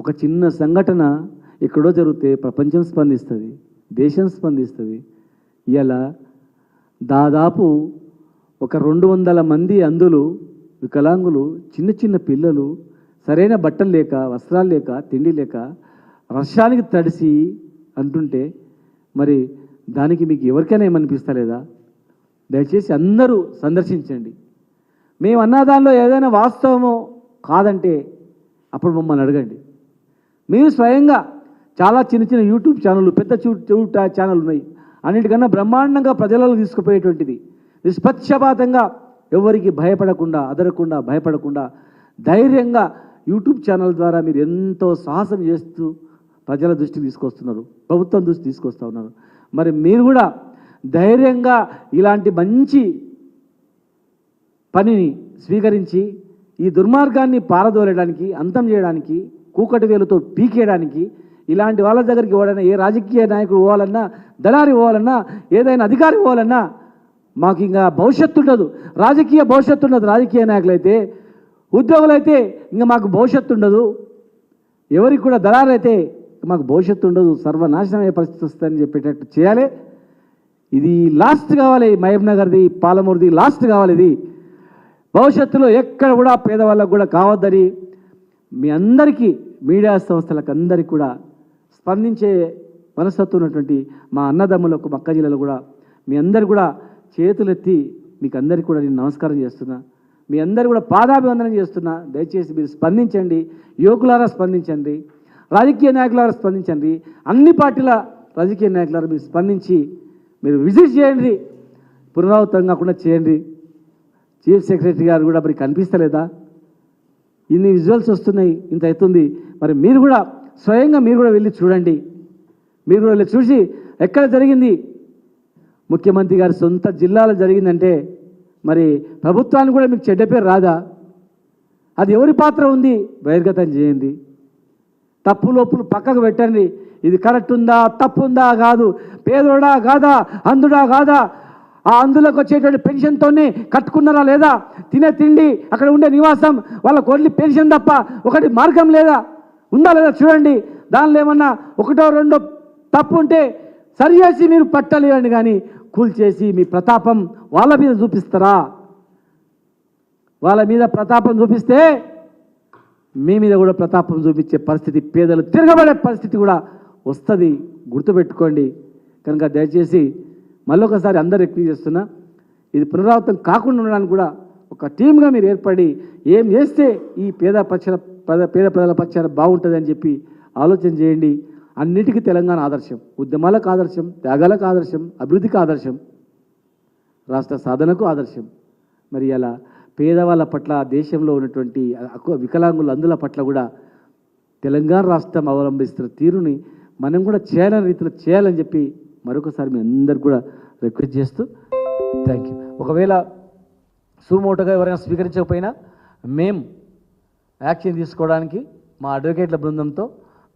ఒక చిన్న సంఘటన ఎక్కడో జరిగితే ప్రపంచం స్పందిస్తుంది దేశం స్పందిస్తుంది. ఇలా దాదాపు ఒక రెండు వందల మంది అందులు వికలాంగులు చిన్న చిన్న పిల్లలు సరైన బట్టలు లేక వస్త్రాలు లేక తిండి లేక వర్షానికి తడిసి అంటుంటే మరి దానికి మీకు ఎవరికైనా ఏమనిపిస్తలేదా? దయచేసి అందరూ సందర్శించండి. మేము అన్న దానిలో ఏదైనా వాస్తవమో కాదంటే అప్పుడు మమ్మల్ని అడగండి. మీరు స్వయంగా చాలా చిన్న చిన్న యూట్యూబ్ ఛానళ్ళు పెద్ద యూట్యూబ్ ఛానల్ ఉన్నాయి. అన్నిటికన్నా బ్రహ్మాండంగా ప్రజలలో తీసుకుపోయేటువంటిది. నిష్పక్షపాతంగా ఎవరికి భయపడకుండా అదరకుండా భయపడకుండా ధైర్యంగా యూట్యూబ్ ఛానల్ ద్వారా మీరు ఎంతో సాహసం చేస్తూ ప్రజల దృష్టికి తీసుకొస్తున్నారు. ప్రభుత్వం దృష్టి తీసుకొస్తూ ఉన్నారు. మరి మీరు కూడా ధైర్యంగా ఇలాంటి మంచి పనిని స్వీకరించి ఈ దుర్మార్గాన్ని పారదోలడానికి అంతం చేయడానికి కూకటి వేలుతో పీకేయడానికి ఇలాంటి వాళ్ళ దగ్గరికి పోవాలన్నా ఏ రాజకీయ నాయకుడు పోవాలన్నా దళారి పోవాలన్నా ఏదైనా అధికారి పోవాలన్నా మాకు ఇంకా భవిష్యత్తు ఉండదు. రాజకీయ భవిష్యత్తు ఉండదు. రాజకీయ నాయకులైతే ఉద్యోగులైతే ఇంకా మాకు భవిష్యత్తు ఉండదు. ఎవరికి కూడా దళారైతే మాకు భవిష్యత్తు ఉండదు. సర్వనాశనం అయ్యే పరిస్థితి వస్తుందని చెప్పేటట్టు చేయాలి. ఇది లాస్ట్ కావాలి మహబ్ నగర్ది పాలమూరుది లాస్ట్ కావాలి ఇది. భవిష్యత్తులో ఎక్కడ కూడా పేదవాళ్ళకు కూడా కావద్దని మీ అందరికీ మీడియా సంస్థలకు అందరికీ కూడా స్పందించే మనస్తత్వం ఉన్నటువంటి మా అన్నదమ్ములకు మక్క జిల్లాలో కూడా మీ అందరు కూడా చేతులెత్తి మీకు అందరికీ కూడా నేను నమస్కారం చేస్తున్నా. మీ అందరు కూడా పాదాభివందనం చేస్తున్నా. దయచేసి మీరు స్పందించండి. యువకులారా స్పందించండి. రాజకీయ నాయకులారా స్పందించండి. అన్ని పార్టీల రాజకీయ నాయకులారా మీరు స్పందించి మీరు విజిట్ చేయండి. పునరావృతం కాకుండా చేయండి. చీఫ్ సెక్రటరీ గారు కూడా మరి కనిపిస్తలేదా? ఇన్ని విజువల్స్ వస్తున్నాయి ఇంత అవుతుంది. మరి మీరు కూడా స్వయంగా మీరు కూడా వెళ్ళి చూడండి. మీరు కూడా వెళ్ళి చూసి ఎక్కడ జరిగింది? ముఖ్యమంత్రి గారి సొంత జిల్లాలో జరిగిందంటే మరి ప్రభుత్వానికి కూడా మీకు చెడ్డ పేరు రాదా? అది ఎవరి పాత్ర ఉంది? బహిర్గతం చేయండి. తప్పు లోపులు పక్కకు పెట్టండి. ఇది కరెక్ట్ ఉందా? తప్పు ఉందా? కాదు. పేదోడా? కాదా? అందుడా కాదా? ఆ అందులోకి వచ్చేటువంటి పెన్షన్తోనే కట్టుకున్నారా లేదా? తినే తిండి అక్కడ ఉండే నివాసం వాళ్ళకు ఓన్లీ పెన్షన్ తప్ప ఒకటి మార్గం లేదా? ఉందా లేదా చూడండి. దానిలో ఏమన్నా ఒకటో రెండో తప్పు ఉంటే సరి చేసి మీరు పట్టలేరండి కానీ కూల్చేసి మీ ప్రతాపం వాళ్ళ మీద చూపిస్తారా? వాళ్ళ మీద ప్రతాపం చూపిస్తే మీ మీద కూడా ప్రతాపం చూపించే పరిస్థితి పేదలు తిరగబడే పరిస్థితి కూడా వస్తుంది. గుర్తుపెట్టుకోండి. కనుక దయచేసి మళ్ళొకసారి అందరు రిక్వెస్ట్ చేస్తున్నా ఇది పునరావృతం కాకుండా ఉండడానికి కూడా ఒక టీమ్గా మీరు ఏర్పడి ఏం చేస్తే ఈ పేద పక్షాల పేద ప్రజల పక్షాన బాగుంటుందని చెప్పి ఆలోచన చేయండి. అన్నిటికీ తెలంగాణ ఆదర్శం. ఉద్యమాలకు ఆదర్శం త్యాగాలకు ఆదర్శం అభివృద్ధికి ఆదర్శం రాష్ట్ర సాధనకు ఆదర్శం. మరి అలా పేదవాళ్ళ పట్ల దేశంలో ఉన్నటువంటి వికలాంగులు వికలాంగుల అందుల పట్ల కూడా తెలంగాణ రాష్ట్రం అవలంబిస్తున్న తీరుని మనం కూడా చేయాలని రీతిలో చేయాలని చెప్పి మరొకసారి మీ అందరికి కూడా రిక్వెస్ట్ చేస్తూ థ్యాంక్ యూ ఒకవేళ సుమోటోగా ఎవరైనా స్వీకరించకపోయినా మేము యాక్షన్ తీసుకోవడానికి మా అడ్వకేట్ల బృందంతో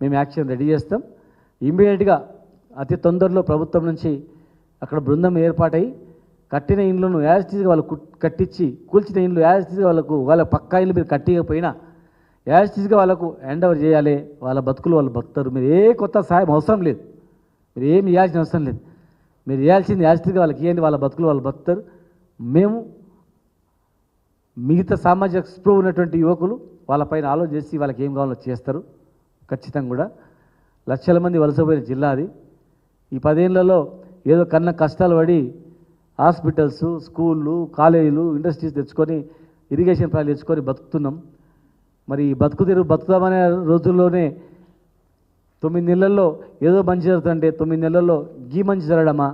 మేము యాక్షన్ రెడీ చేస్తాం. ఇమ్మీడియట్గా అతి తొందరలో ప్రభుత్వం నుంచి అక్కడ బృందం ఏర్పాటై కట్టిన ఇండ్లను యాజిటీస్గా వాళ్ళు కట్టించి కూల్చిన ఇండ్లు యాజిటీస్గా వాళ్ళకు వాళ్ళ పక్కా ఇల్లు మీరు కట్టకపోయినా యాజిటీస్గా వాళ్ళకు హ్యాండ్ ఓవర్ చేయాలి వాళ్ళ బతుకులు వాళ్ళు బతుకుతారు. మీరు ఏ కొత్త సాయం అవసరం లేదు. మీరు ఏమి ఇవ్వాల్సిన అవసరం లేదు. మీరు ఇవ్వాల్సింది యాజిటీస్గా వాళ్ళకి ఇవ్వండి వాళ్ళ బతుకులు వాళ్ళు బతుకుతారు. మేము మిగతా సామాజిక స్పృహ ఉన్నటువంటి యువకులు వాళ్ళపైన ఆలోచన చేసి వాళ్ళకి ఏం కావాలో చేస్తారు. ఖచ్చితంగా కూడా. లక్షల మంది వలసపోయిన జిల్లా అది. ఈ పదేళ్ళలో ఏదో కన్న కష్టాలు పడి హాస్పిటల్స్ స్కూళ్ళు కాలేజీలు ఇండస్ట్రీస్ తెచ్చుకొని ఇరిగేషన్ ప్రాజెక్ట్ తెచ్చుకొని బతుకుతున్నాం. మరి ఈ బతుకు తెరువు బతుకుదామనే రోజుల్లోనే తొమ్మిది నెలల్లో ఏదో మంచి జరుగుతుంటే తొమ్మిది నెలల్లో గీ మంచి జరగడమా?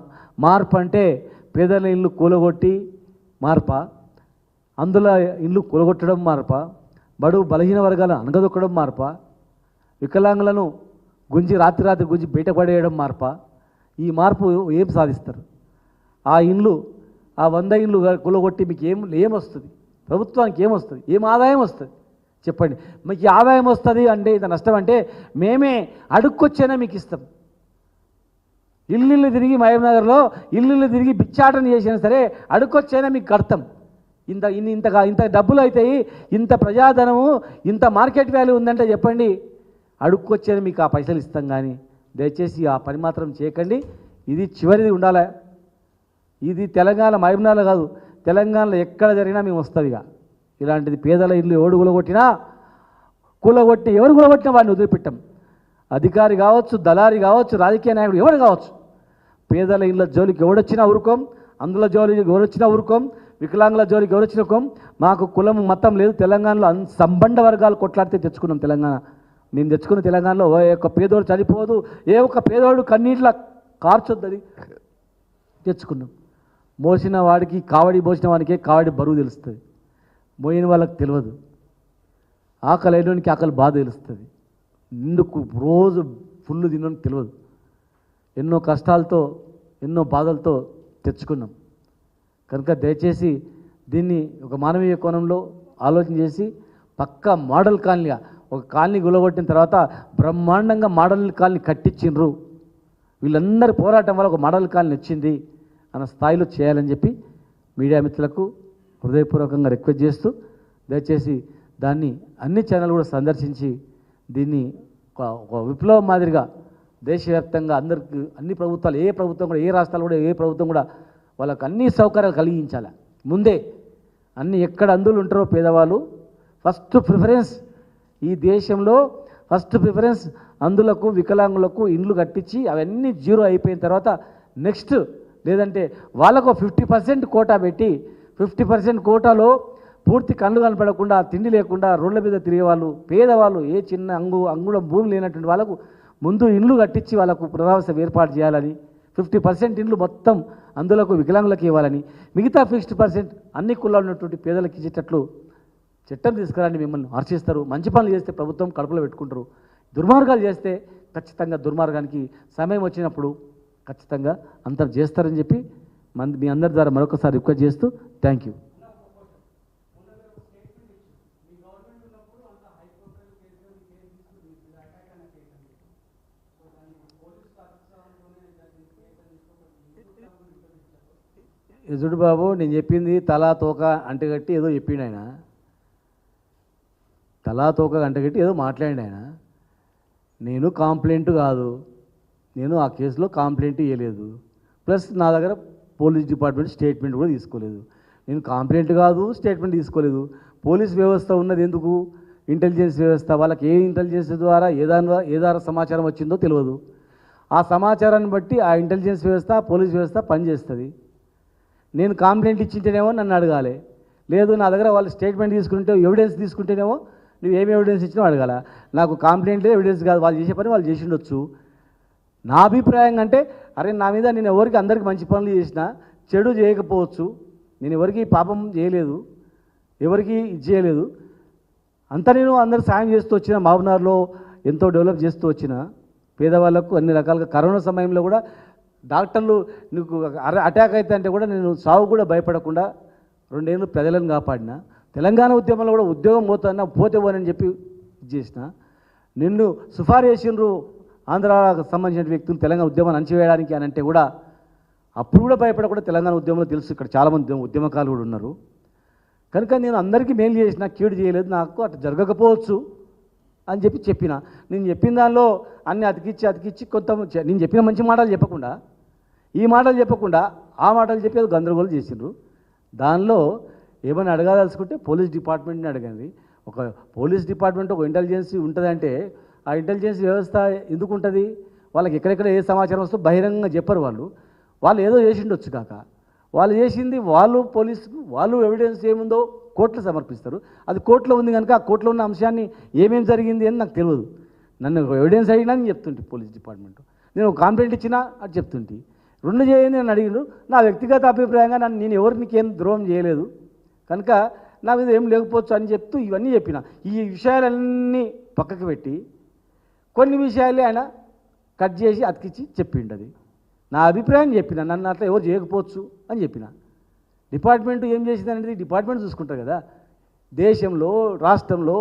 మార్పు అంటే పేదల ఇల్లు కూలగొట్టి మార్పా? అందులో ఇల్లు కూలగొట్టడం మార్పా? బడుగు బలహీన వర్గాలను అనగదొక్కడం మార్పా? వికలాంగులను గుంజి రాత్రి రాత్రి గుంజి బయటపడేయడం మార్పా? ఈ మార్పు ఏం సాధిస్తారు? ఆ ఇండ్లు ఆ వంద ఇండ్లు కూలగొట్టి మీకు ఏం ఏమొస్తుంది ప్రభుత్వానికి ఏమొస్తుంది ఏం ఆదాయం వస్తుంది? చెప్పండి. మీకు ఆదాయం వస్తుంది అంటే ఇంత నష్టం అంటే మేమే అడుక్కొచ్చైనా మీకు ఇస్తాం. ఇల్లు తిరిగి మహబూబ్నగర్లో ఇల్లు తిరిగి బిచ్చాటన చేసినా సరే అడుక్కొచ్చైనా మీకు కడతాం. ఇంత ఇన్ని ఇంత ఇంత డబ్బులు అవుతాయి ఇంత ప్రజాధనము ఇంత మార్కెట్ వాల్యూ ఉందంటే చెప్పండి. అడుక్కొచ్చేది మీకు ఆ పైసలు ఇస్తాం కానీ దయచేసి ఆ పని మాత్రం చేయకండి. ఇది చివరిది ఉండాలి? ఇది తెలంగాణ మహిమనాలు కాదు తెలంగాణలో ఎక్కడ జరిగినా మేము వస్తుంది ఇక. ఇలాంటిది పేదల ఇల్లు ఎవడు కూలగొట్టినా కూలగొట్టి ఎవరు కూలగొట్టినా వాడిని వదిలిపెట్టాం. అధికారి కావచ్చు దళారి కావచ్చు రాజకీయ నాయకుడు ఎవరు కావచ్చు. పేదల ఇళ్ళ జోలికి ఎవడొచ్చినా ఊరుకోం అందుల జోలికి ఎవరొచ్చినా ఊరుకోం వికలాంగుల జోలికి ఎవరొచ్చినా మాకు కులం మతం లేదు. తెలంగాణలో అన్ సంబంధ వర్గాలు కొట్లాడితే తెచ్చుకున్నాం తెలంగాణ. నేను తెచ్చుకున్న తెలంగాణలో ఏ ఒక్క పేదోడు చనిపోదు ఏ ఒక్క పేదోడు కన్నీట్ల కార్చొద్దని తెచ్చుకున్నాం. మోసిన వాడికి కావడి మోసిన వాడికే కావడి బరువు తెలుస్తుంది. మోయిన వాళ్ళకి తెలియదు. ఆకలి అయినోనికి ఆకలి బాధ తెలుస్తుంది. నిండుకు రోజు ఫుల్ తినడానికి తెలియదు. ఎన్నో కష్టాలతో ఎన్నో బాధలతో తెచ్చుకున్నాం. కనుక దయచేసి దీన్ని ఒక మానవీయ కోణంలో ఆలోచన చేసి పక్క మోడల్ కాలనీగా ఒక కాలనీ గులగొట్టిన తర్వాత బ్రహ్మాండంగా మోడల్ కాలనీ కట్టించిండ్రు. వీళ్ళందరి పోరాటం వల్ల ఒక మోడల్ కాలనీ వచ్చింది అన్న స్థాయిలో చేయాలని చెప్పి మీడియా మిత్రులకు హృదయపూర్వకంగా రిక్వెస్ట్ చేస్తూ దయచేసి దాన్ని అన్ని ఛానల్ కూడా సందర్శించి దీన్ని ఒక ఒక విప్లవం మాదిరిగా దేశవ్యాప్తంగా అందరికి అన్ని ప్రభుత్వాలు ఏ ప్రభుత్వం కూడా ఏ రాష్ట్రాలు కూడా ఏ ప్రభుత్వం కూడా వాళ్ళకి అన్ని సౌకర్యాలు కలిగించాలి. ముందే అన్ని ఎక్కడ అందులో ఉంటారో పేదవాళ్ళు ఫస్ట్ ప్రిఫరెన్స్ ఈ దేశంలో ఫస్ట్ ప్రిఫరెన్స్ అందులకు వికలాంగులకు ఇండ్లు కట్టించి అవన్నీ జీరో అయిపోయిన తర్వాత నెక్స్ట్ లేదంటే వాళ్ళకు ఫిఫ్టీ పర్సెంట్ కోటా పెట్టి ఫిఫ్టీ పర్సెంట్ కోటాలో పూర్తి కళ్ళు కనపడకుండా తిండి లేకుండా రోడ్ల మీద తిరిగే వాళ్ళు పేదవాళ్ళు ఏ చిన్న అంగు అంగుళం భూమి లేనటువంటి వాళ్ళకు ముందు ఇండ్లు కట్టించి వాళ్ళకు పునరావాసం ఏర్పాటు చేయాలని ఫిఫ్టీ పర్సెంట్ ఇండ్లు మొత్తం అందులోకి వికలాంగులకు ఇవ్వాలని మిగతా ఫిఫ్టీ పర్సెంట్ అన్ని కులాలు ఉన్నటువంటి పేదలకు ఇచ్చేటట్లు చట్టం తీసుకురాని మిమ్మల్ని హర్షిస్తారు మంచి పనులు చేస్తే ప్రభుత్వం కడుపులో పెట్టుకుంటారు. దుర్మార్గాలు చేస్తే ఖచ్చితంగా దుర్మార్గానికి సమయం వచ్చినప్పుడు ఖచ్చితంగా అంతా చేస్తారని చెప్పి మన మీ అందరి ద్వారా మరొకసారి రిక్వెస్ట్ చేస్తూ థ్యాంక్ యూ ఎదుడు బాబు నేను చెప్పింది తలా తోక అంటగట్టి ఏదో చెప్పిండు ఆయన. తలా తోక అంటగట్టి ఏదో మాట్లాడి ఆయన. నేను కాంప్లైంట్ కాదు. నేను ఆ కేసులో కాంప్లైంట్ ఇవ్వలేదు ప్లస్ నా దగ్గర పోలీస్ డిపార్ట్మెంట్ స్టేట్మెంట్ కూడా తీసుకోలేదు. నేను కాంప్లైంట్ కాదు స్టేట్మెంట్ తీసుకోలేదు. పోలీస్ వ్యవస్థ ఉన్నది ఎందుకు? ఇంటెలిజెన్స్ వ్యవస్థ వాళ్ళకి ఏ ఇంటెలిజెన్స్ ద్వారా ఏ దాని ఏ ద్వారా సమాచారం వచ్చిందో తెలియదు. ఆ సమాచారాన్ని బట్టి ఆ ఇంటెలిజెన్స్ వ్యవస్థ పోలీస్ వ్యవస్థ పనిచేస్తుంది. నేను కాంప్లైంట్ ఇచ్చింటేనేమో నన్ను అడగాలి. లేదు నా దగ్గర వాళ్ళు స్టేట్మెంట్ తీసుకుంటే ఎవిడెన్స్ తీసుకుంటేనేమో నువ్వు ఏమి ఎవిడెన్స్ ఇచ్చినా అడగాల. నాకు కాంప్లైంట్ ఎవిడెన్స్ కాదు. వాళ్ళు చేసే పని వాళ్ళు చేసి ఉండొచ్చు నా అభిప్రాయం అంటే అరే నా మీద నేను ఎవరికి అందరికి మంచి పనులు చేసిన చెడు చేయకపోవచ్చు. నేను ఎవరికి పాపం చేయలేదు ఎవరికి ఇది చేయలేదు. అంతా నేను అందరు సాయం చేస్తూ వచ్చిన మహబూబ్నగర్లో ఎంతో డెవలప్ చేస్తూ వచ్చిన పేదవాళ్ళకు అన్ని రకాలుగా కరోనా సమయంలో కూడా డాక్టర్లు నీకు అటాక్ అయితే అంటే కూడా నేను సావు కూడా భయపడకుండా రెండేళ్ళు ప్రజలను కాపాడిన. తెలంగాణ ఉద్యమంలో కూడా ఉద్యోగం పోతున్నా పోతే పోనని చెప్పి ఇది చేసిన. నిన్ను సిఫారు చేసిండ్రు ఆంధ్రాకు సంబంధించిన వ్యక్తులు తెలంగాణ ఉద్యమాన్ని అణచివేయడానికి అని అంటే కూడా అప్పుడు కూడా భయపడకుండా తెలంగాణ ఉద్యమంలో తెలుసు ఇక్కడ చాలామంది ఉద్యమకాలు ఉద్యమకారులు కూడా ఉన్నారు. కనుక నేను అందరికీ మేలు చేసిన కీడు చేయలేదు నాకు అట్లా జరగకపోవచ్చు అని చెప్పి చెప్పిన. నేను చెప్పిన దానిలో అన్ని అతికిచ్చి అతికిచ్చి కొంత నేను చెప్పిన మంచి మాటలు చెప్పకుండా ఈ మాటలు చెప్పకుండా ఆ మాటలు చెప్పి అది గందరగోళం చేసిండ్రు. దానిలో ఏమైనా అడగాదలుచుకుంటే పోలీస్ డిపార్ట్మెంట్ని అడగండి. ఒక పోలీస్ డిపార్ట్మెంట్ ఒక ఇంటెలిజెన్సీ ఉంటుందంటే ఆ ఇంటెలిజెన్స్ వ్యవస్థ ఎందుకు ఉంటుంది వాళ్ళకి ఎక్కడెక్కడ ఏ సమాచారం వస్తుందో బహిరంగంగా చెప్పరు వాళ్ళు. వాళ్ళు ఏదో చేసిండొచ్చు కాక. వాళ్ళు చేసింది వాళ్ళు పోలీసుకు వాళ్ళు ఎవిడెన్స్ ఏముందో కోర్టులో సమర్పిస్తారు. అది కోర్టులో ఉంది కనుక ఆ కోర్టులో ఉన్న అంశాన్ని ఏమేమి జరిగింది అని నాకు తెలియదు నన్ను ఎవిడెన్స్ అడిగినా నేను చెప్తుంటే పోలీస్ డిపార్ట్మెంట్. నేను ఒక కంప్లైంట్ ఇచ్చినా అది చెప్తుంటే. రెండు చేయండి అని అడిగిండు. నా వ్యక్తిగత అభిప్రాయంగా నన్ను నేను ఎవరికి ఏం ద్రోహం చేయలేదు. కనుక నా మీద ఏం లేకపోవచ్చు అని చెప్తూ ఇవన్నీ చెప్పిన. ఈ విషయాలన్నీ పక్కకు పెట్టి కొన్ని విషయాలే ఆయన కట్ చేసి అతికిచ్చి చెప్పిండది. నా అభిప్రాయం చెప్పిన నన్ను అట్లా ఎవరు చేయకపోవచ్చు అని చెప్పిన. డిపార్ట్మెంట్ ఏం చేసింది అనేది డిపార్ట్మెంట్ చూసుకుంటారు కదా. దేశంలో రాష్ట్రంలో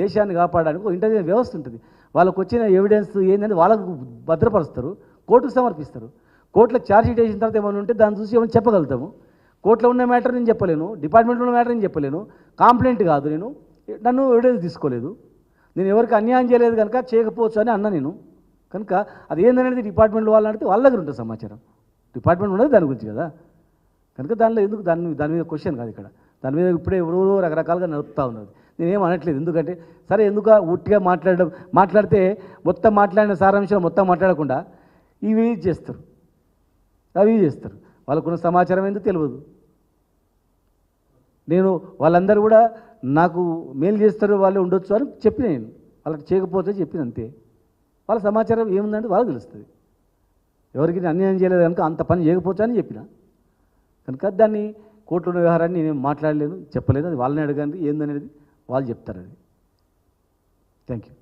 దేశాన్ని కాపాడడానికి ఒక ఇంటెలిజెన్స్ వ్యవస్థ ఉంటుంది. వాళ్ళకు వచ్చిన ఎవిడెన్స్ ఏంటంటే వాళ్ళకు భద్రపరుస్తారు కోర్టుకు సమర్పిస్తారు. కోర్టులో ఛార్జ్షీట్ వేసిన తర్వాత ఏమైనా ఉంటే దాన్ని చూసి ఏమైనా చెప్పగలుగుతాము. కోర్టులో ఉన్న మ్యాటర్ నేను చెప్పలేను డిపార్ట్మెంట్లో ఉన్న మ్యాటర్ నేను చెప్పలేను కాంప్లైంట్ కాదు నేను నన్ను ఎవిడెన్స్ తీసుకోలేదు. నేను ఎవరికి అన్యాయం చేయలేదు కనుక చేయకపోవచ్చు అని అన్నా నేను. కనుక అది ఏందనేది డిపార్ట్మెంట్ వాళ్ళని అడిగితే వాళ్ళ దగ్గర ఉంటుంది సమాచారం. డిపార్ట్మెంట్ ఉన్నది దాని గురించి కదా. కనుక దానిలో ఎందుకు దాని దాని మీద క్వశ్చన్ కాదు ఇక్కడ. దాని మీద ఇప్పుడే ఎవరో రకరకాలుగా నడుపుతా ఉన్నది. నేనేం అనట్లేదు. ఎందుకంటే సరే ఎందుకు ఉట్టిగా మాట్లాడడం మాట్లాడితే మొత్తం మాట్లాడిన సారాంశం మొత్తం మాట్లాడకుండా ఇవి చేస్తారు. అవి చేస్తారు. వాళ్ళకున్న సమాచారం ఏందో తెలియదు? నేను వాళ్ళందరూ కూడా నాకు మేలు చేస్తారు వాళ్ళు ఉండొచ్చు అని చెప్పిన నేను. వాళ్ళకి చేయకపోతే చెప్పిన అంతే. వాళ్ళ సమాచారం ఏముందంటే వాళ్ళకి తెలుస్తుంది. ఎవరికి అన్యాయం చేయలేదు కనుక అంత పని చేయకపోవచ్చు అని చెప్పిన. కనుక దాన్ని కోర్టులో వ్యవహారాన్ని నేను మాట్లాడలేదు చెప్పలేదు. అది వాళ్ళని అడగండి ఏందనేది వాళ్ళు చెప్తారు అది థ్యాంక్ యూ